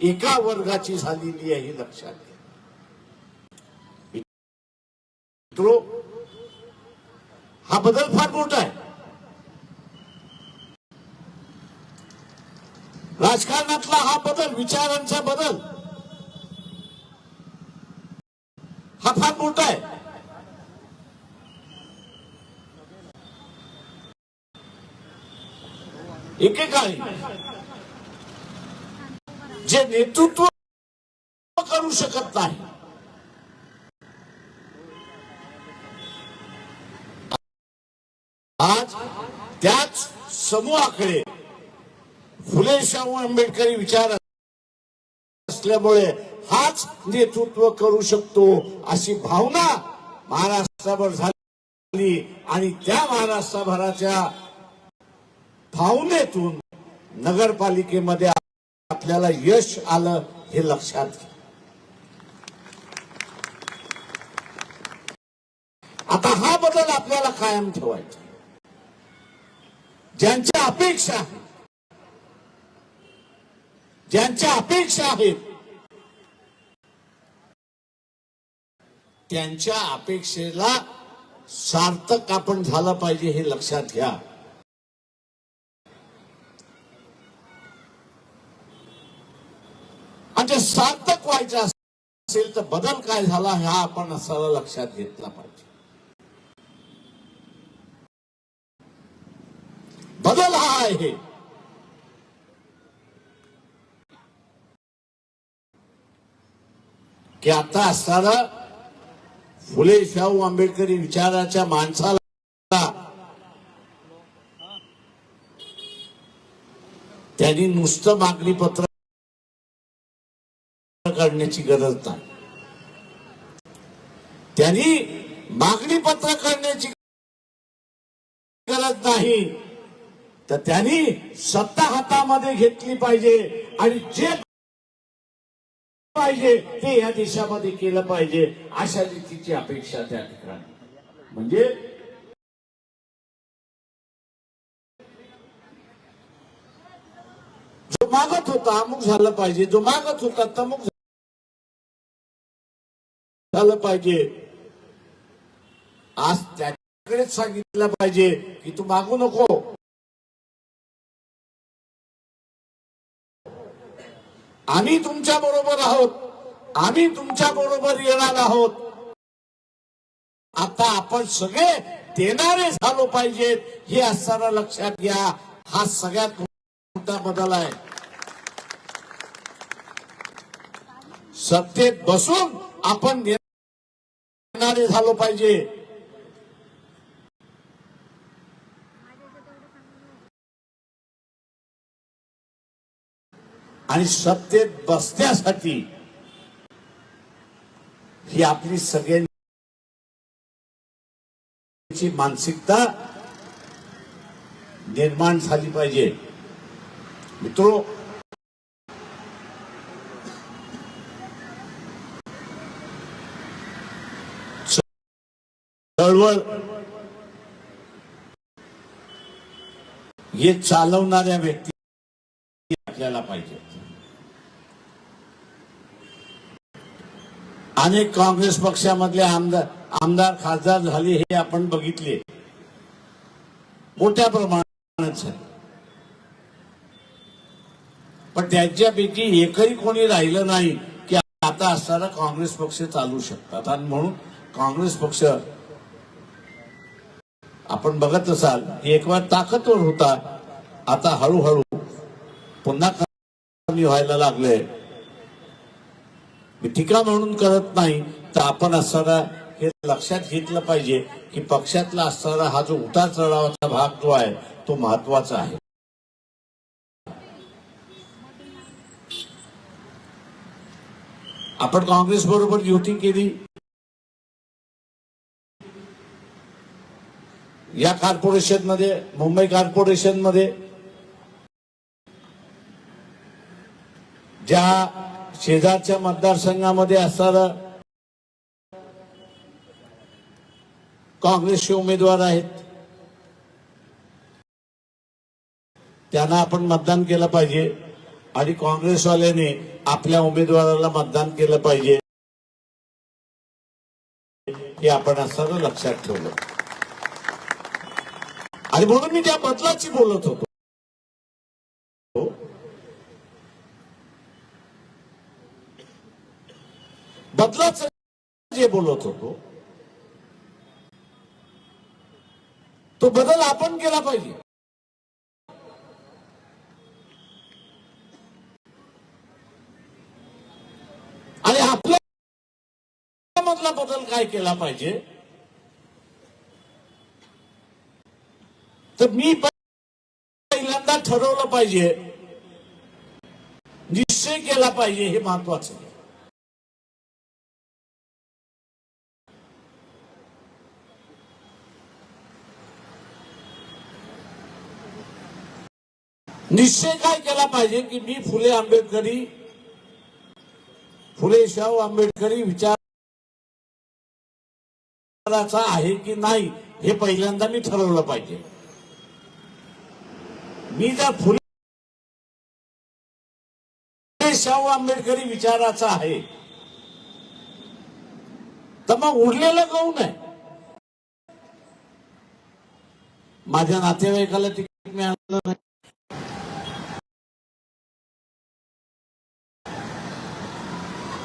एका वर्गाची झालेली आहे हे लक्षात घ्या. मित्रो हा बदल फार मोठा आहे. राजकारणातला हा बदल विचारांचा बदल हा फार मोठा आहे. एकेकाळी जे नेतृत्व करू शकत नाही. आज त्याच समूहाकडे फुले शाहू आंबेडकरी विचार असल्यामुळे हाच नेतृत्व करू शकतो अशी भावना महाराष्ट्रावर झाली आणि त्या महाराष्ट्रभराच्या भावनेतून नगरपालिकेमध्ये आपल्याला यश आलं हे लक्षात घ्या. आता हा बदल आपल्याला कायम ठेवायचा ज्यांच्या अपेक्षा आहेत ज्यांच्या अपेक्षा आहेत त्यांच्या अपेक्षेला सार्थक आपण झालं पाहिजे हे लक्षात घ्या आणि ते सार्थक असेल तर बदल काय झाला हा आपण असायला लक्षात घेतला पाहिजे. बदल हा आहे. की आता असताना फुले शाहू आंबेडकरी विचाराच्या माणसाला त्यांनी नुसतं मागणी पत्र काढण्याची गरज नाही. त्यांनी मागणी पत्र काढण्याची गरज नाही. तर त्यांनी सत्ता हातामध्ये घेतली पाहिजे आणि जे पाहिजे ते या देशामध्ये केलं पाहिजे अशा रीतीची अपेक्षा त्या ठिकाणी. म्हणजे जो मागत होता अमुक झालं पाहिजे. जो मागत होता तमुक झालं पाहिजे. आज त्याकडेच सांगितलं पाहिजे की तू मागू नको. आम्ही तुमच्या बरोबर आहोत. आम्ही तुमच्या बरोबर येणार आहोत. आता आपण सगळे देणारे झालो पाहिजेत हे असताना लक्षात घ्या. हा सगळ्यात मोठा बदल आहे. सत्तेत बसून आपण देणारे झालं पाहिजे. आणि सत्तेत बसण्यासाठी ही आपली सगळ्यांची मानसिकता निर्माण झाली पाहिजे. मित्रो चळवळ हे चालवणाऱ्या व्यक्ती आपल्याला पाहिजे. अनेक काँग्रेस पक्षामधले आमदार आमदार खासदार झाले हे आपण बघितले. मोठ्या प्रमाणात पण त्यांच्यापैकी एकही कोणी राहिलं नाही की आता असताना काँग्रेस पक्ष चालू शकतात. आणि म्हणून काँग्रेस पक्ष आपण बघत असाल एक वेळ ताकदवर होता. आता हळूहळू पुन्हा कमी व्हायला लागले. मी टीका म्हणून करत नाही तर आपण असणारा हे लक्षात घेतलं पाहिजे की पक्षातला असणारा हा जो उतार चढावाचा भाग जो आहे तो महत्त्वाचा आहे. आपण काँग्रेस बरोबर युती केली. या कॉर्पोरेशनमध्ये मुंबई कॉर्पोरेशनमध्ये ज्या शेजारच्या मतदारसंघामध्ये असणारा काँग्रेसचे उमेदवार आहेत त्यांना आपण मतदान केलं पाहिजे आणि काँग्रेसवाल्याने आपल्या उमेदवाराला मतदान केलं पाहिजे हे आपण असताना लक्षात ठेवलं. आणि म्हणून मी त्या बदलाची बोलत होतो. बदलाच जे बोलत होतो तो बदल आपण केला पाहिजे. आणि आपल्या मधला बदल काय केला पाहिजे तर मी पहिल्यांदा ठरवलं पाहिजे. निश्चय केला पाहिजे हे महत्वाचं. आहे निश्चय काय केला पाहिजे की मी फुले आंबेडकरी फुले शाहू आंबेडकरी विचाराचा आहे की नाही हे पहिल्यांदा मी ठरवलं पाहिजे. मी जर फुले शाहू आंबेडकरी विचाराचा आहे. तर मग उरलेलं गहू आहे? माझ्या नातेवाईकाला तिकीट मिळालं नाही.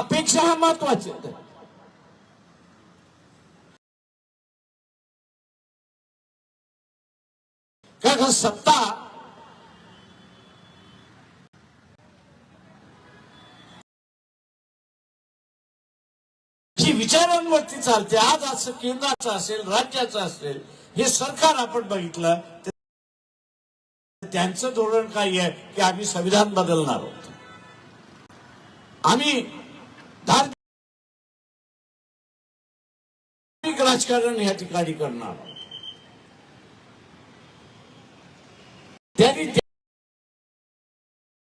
अपेक्षा हा महत्त्वाचे का सत्ता जी विचारांवरती चालते. आज असं केंद्राचं असेल राज्याचं असेल हे सरकार आपण बघितलं त्यांचं धोरण काय आहे की आम्ही संविधान बदलणार आहोत. आम्ही धार्मिक राजकारण या ठिकाणी करणार आहोत. त्यांनी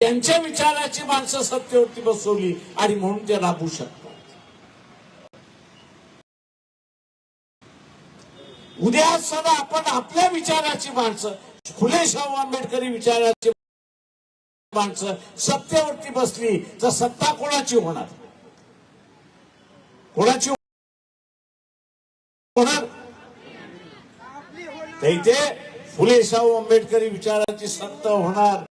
त्यांच्या विचाराची माणसं सत्तेवरती बसवली आणि म्हणून ते राबू शकतात. उद्या सदा आपण आपल्या विचाराची माणसं फुले शाहू आंबेडकरी विचाराची माणसं सत्तेवरती बसली तर सत्ता कोणाची होणार? कोणाची होणार? तर इथे फुले शाहू आंबेडकरी विचाराची सत्ता होणार.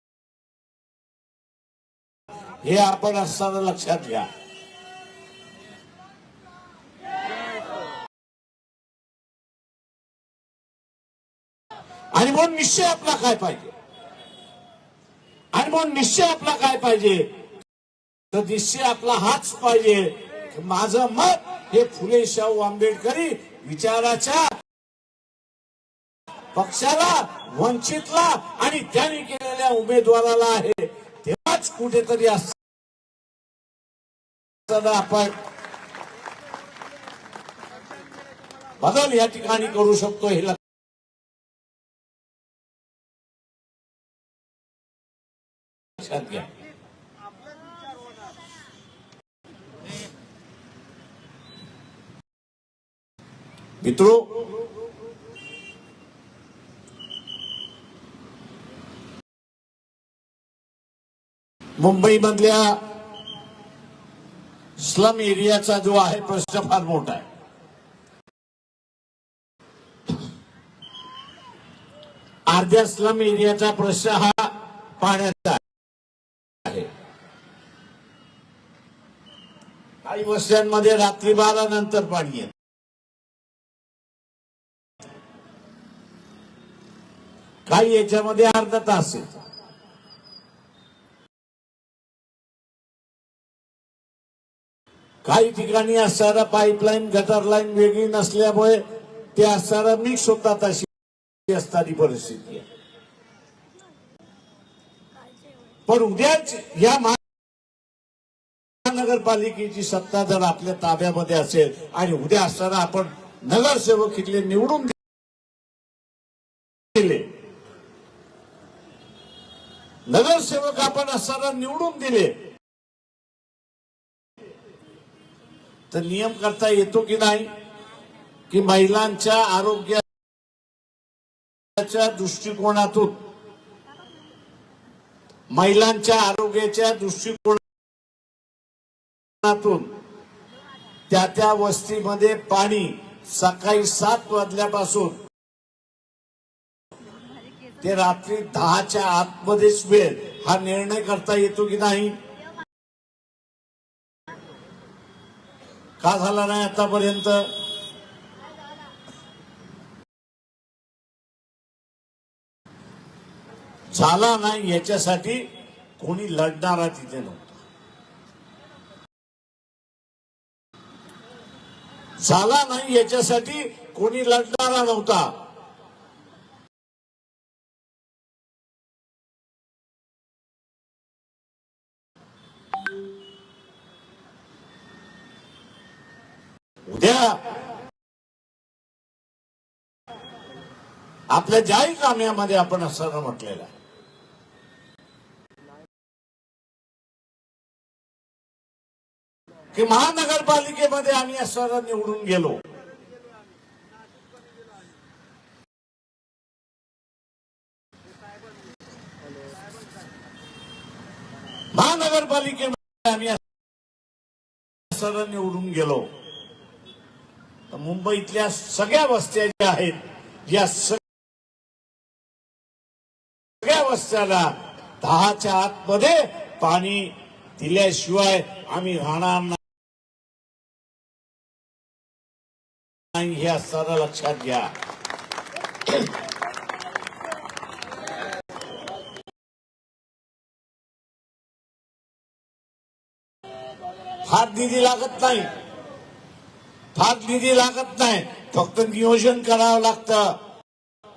हे आपण असताना लक्षात घ्या. आणि म्हणून निश्चय आपला काय पाहिजे? आणि म्हणून निश्चय आपला काय पाहिजे? तर निश्चय आपला हाच पाहिजे. माझं मत हे फुले शाहू आंबेडकरी विचाराच्या पक्षाला वंचितला आणि त्यांनी केलेल्या उमेदवाराला आहे. तेव्हाच कुठेतरी असताना आपण बदल या ठिकाणी करू शकतो हे लक्षात घ्या मित्रो मुंबई मधल्या स्लम एरियाचा जो आहे प्रश्न फार मोठा आहे. अर्ध्या स्लम एरियाचा प्रश्न हा पाण्याचा आहे. काही वस्त्यांमध्ये रात्री बारा नंतर पाणी येत. काही याच्यामध्ये अर्धा तास येत. काही ठिकाणी असणारा पाईपलाईन गटर लाईन वेगळी नसल्यामुळे ते असणारा मिक्स होतात अशी असणारी परिस्थिती आहे. पण उद्याच या महानगरपालिकेची सत्ता जर आपल्या ताब्यामध्ये असेल आणि उद्या असताना आपण नगरसेवक इथले निवडून दिले. नगरसेवक आपण असताना निवडून दिले. तर नियम करता येतो की नाही? की महिलांच्या आरोग्याच्या दृष्टिकोनातून महिलांच्या आरोग्याच्या दृष्टिकोन त्या त्या वस्तीमध्ये पाणी सकाळी सात वाजल्यापासून ते रात्री दहाच्या आतमध्येच वेळ हा निर्णय करता येतो की नाही? का झाला नाही आतापर्यंत? झाला नाही याच्यासाठी कोणी लढणारा तिथे नव्हतं. झाला नाही याच्यासाठी कोणी लढणारा नव्हता. उद्या आपल्या जाहीरनाम्यामध्ये आपण असं म्हटलेलं आहे. की महानगरपालिकेमध्ये आम्ही असं निवडून गेलो. महानगरपालिकेमध्ये आम्ही असं निवडून गेलो. तर मुंबईतल्या सगळ्या वस्त्या ज्या आहेत या सगळ्या वस्त्याला दहाच्या आतमध्ये पाणी दिल्याशिवाय आम्ही राहणार नाही. हे असताना लक्षात घ्या. फार निधी लागत नाही. फार निधी लागत नाही. फक्त नियोजन करावं लागतं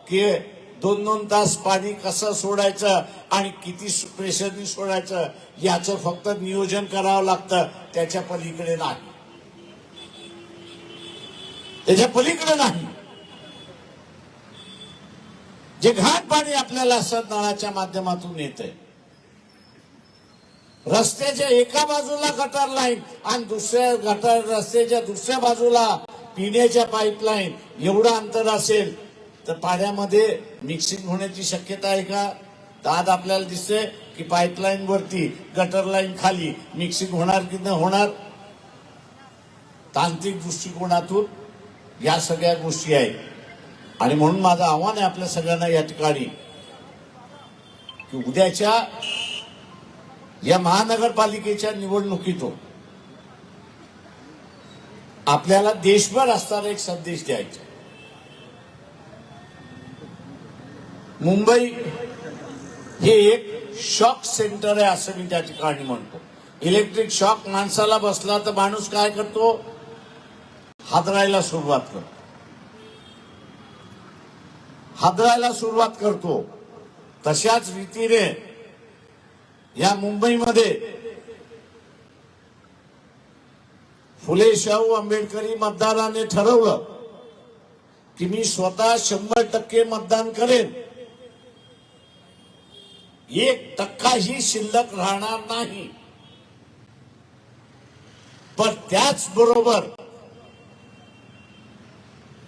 की दोन दोन तास पाणी कसं सोडायचं आणि किती प्रेशरनी सोडायचं याचं फक्त नियोजन करावं लागतं. त्याच्या पलीकडे नाही. त्याच्या पलीकडे नाही. जे घाण पाणी आपल्याला असं नळाच्या माध्यमातून येतंय. रस्त्याच्या एका बाजूला गटर लाईन आणि दुसऱ्या गटर रस्त्याच्या दुसऱ्या बाजूला पिण्याच्या पाईपलाईन एवढं अंतर असेल तर पाण्यामध्ये मिक्सिंग होण्याची शक्यता आहे का? तर आज आपल्याला दिसते की पाईपलाईन वरती गटर लाईन खाली मिक्सिंग होणार की न होणार? तांत्रिक दृष्टिकोनातून या सगळ्या गोष्टी आहेत. आणि म्हणून माझं आव्हान आहे आपल्या सगळ्यांना या ठिकाणी की उद्याच्या या महानगरपालिकेच्या निवडणुकीतून आपल्याला देशभर असणारा एक संदेश द्यायचा मुंबई हे एक शॉक सेंटर आहे असं मी त्या ठिकाणी म्हणतो. इलेक्ट्रिक शॉक माणसाला बसला तर माणूस काय करतो? हादरायला सुरुवात करतो. हादरायला सुरुवात करतो. तशाच रीतीने या मुंबईमध्ये फुले शाहू आंबेडकरी मतदाराने ठरवलं की मी स्वतः शंभर टक्के मतदान करेन. एक टक्काही शिल्लक राहणार नाही. पण त्याचबरोबर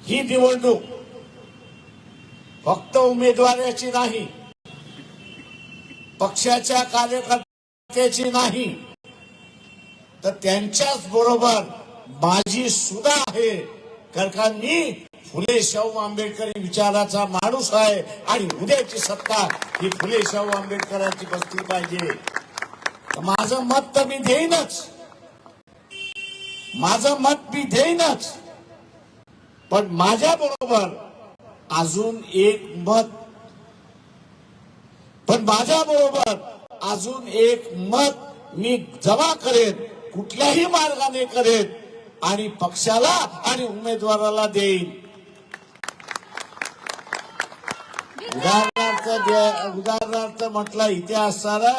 ही निवडणूक फक्त उमेदवाराची नाही पक्षाच्या कार्यकर्त्याची नाही तर त्यांच्याच बरोबर माझी सुद्धा आहे. कारण का मी फुले शाहू आंबेडकरी विचाराचा माणूस आहे आणि उद्याची सत्ता ही फुले शाहू आंबेडकरांची बसली पाहिजे. माझं मत तर मी देईनच. माझं मत मी देईनच. पण माझ्या बरोबर अजून एक मत. पण माझ्या बरोबर अजून एक मत मी जमा करेन कुठल्याही मार्गाने करेन आणि पक्षाला आणि उमेदवाराला देईन. उदाहरणार्थ उदाहरणार्थ म्हटलं इथे असणारा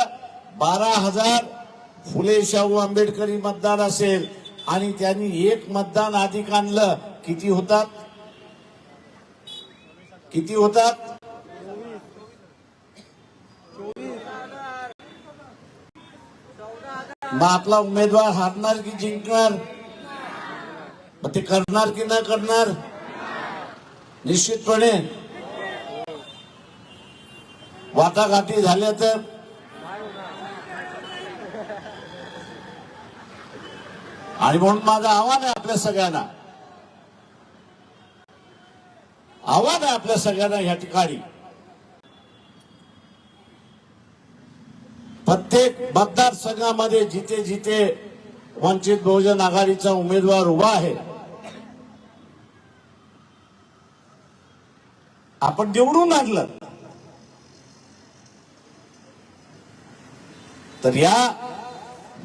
बारा हजार फुले शाहू आंबेडकरी मतदार असेल आणि त्यांनी एक मतदान अधिक आणलं किती होतात? किती होतात? मग आपला उमेदवार हारणार की जिंकणार? मग ते करणार की न करणार? निश्चितपणे. वाटाघाटी झाल्या तर? आणि म्हणून माझं आव्हान आहे आपल्या सगळ्यांना. आवाज आहे आपल्या सगळ्यांना या ठिकाणी. प्रत्येक मतदारसंघामध्ये जिथे जिथे वंचित बहुजन आघाडीचा उमेदवार उभा आहे आपण निवडून आणलं. तर या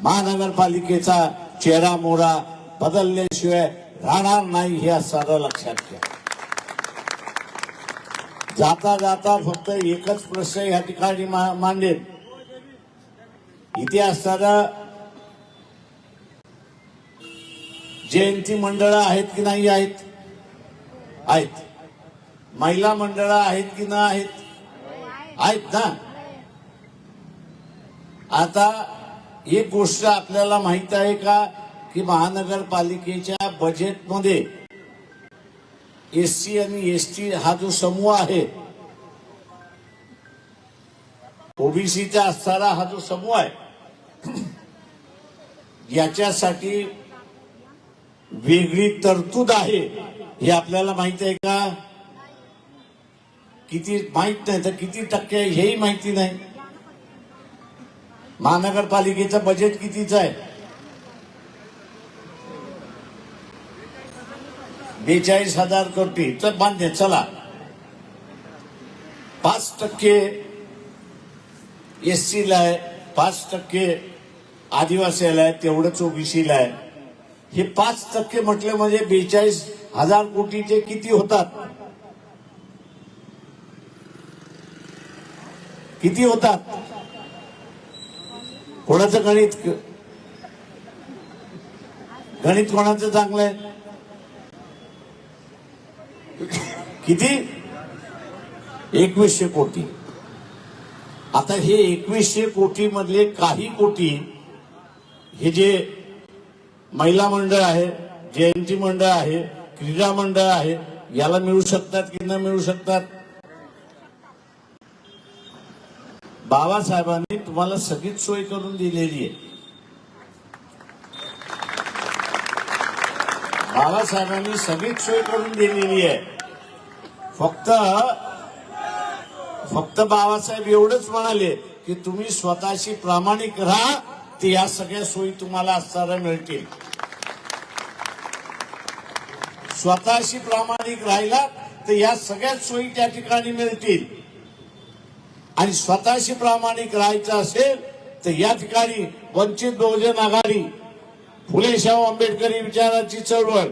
महानगरपालिकेचा चेहरा मोहरा बदलल्याशिवाय राहणार नाही हे सारं लक्षात घ्या. जाता जाता फक्त एकच प्रश्न या ठिकाणी मा- मांडेल. इथे असताना जयंती मंडळं आहेत की नाही आहेत? आहेत. महिला मंडळं आहेत की नाही आहेत? आहेत ना? आता एक गोष्ट आपल्याला माहीत आहे का की महानगरपालिकेच्या बजेटमध्ये एस सी आणि एस टी हा जो समूह आहे ओबीसीचा असणारा हा जो समूह आहे याच्यासाठी वेगळी तरतूद आहे हे आपल्याला माहीत आहे का? किती माहीत नाही तर किती टक्के आहे हेही माहिती नाही. महानगरपालिकेचं बजेट कितीचं आहे? बेचाळीस हजार कोटी तर मान्य चला. पाच टक्के एस ला आहे पाच टक्के आदिवासीला आहे तेवढंच ओबीसीला आहे. हे पाच टक्के म्हटले म्हणजे बेचाळीस हजार कोटीचे किती होतात? किती होतात? कोणाचं गणित? गणित कोणाचं चांगलं आहे? किती? एकवीसशे कोटी. आता हे एकवीसशे कोटी मधले काही कोटी हे जे महिला मंडळ आहे जयंती मंडळ आहे क्रीडा मंडळ आहे याला मिळू शकतात की न मिळू शकतात? बाबासाहेबांनी तुम्हाला सगळीच सोय करून दिलेली आहे. बाबासाहेबांनी सगळीच सोय करून दिलेली आहे. फक्त फक्त बाबासाहेब एवढंच म्हणाले की तुम्ही स्वतःशी प्रामाणिक राहा ते या सगळ्या सोयी तुम्हाला असताना मिळतील. स्वतःशी प्रामाणिक राहिला तर या सगळ्याच सोयी त्या ठिकाणी मिळतील. आणि स्वतःशी प्रामाणिक राहायचं असेल तर या ठिकाणी वंचित बहुजन आघाडी फुले शाहू आंबेडकरी विचाराची चळवळ.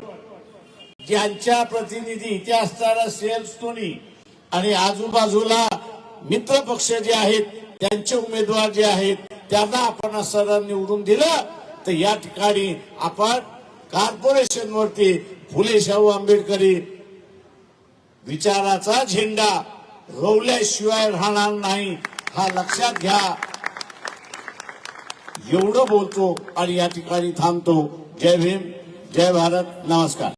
त्यांच्या प्रतिनिधी इथे असणारा सेल्स आणि आजूबाजूला मित्र पक्ष जे आहेत त्यांचे उमेदवार जे आहेत त्यांना आपण असं निवडून दिलं तर या ठिकाणी आपण कॉर्पोरेशन वरती फुले शाहू आंबेडकरी विचाराचा झेंडा रोवल्याशिवाय राहणार नाही हा लक्षात घ्या. एवढं बोलतो आणि या ठिकाणी थांबतो. जय भीम जय भारत नमस्कार.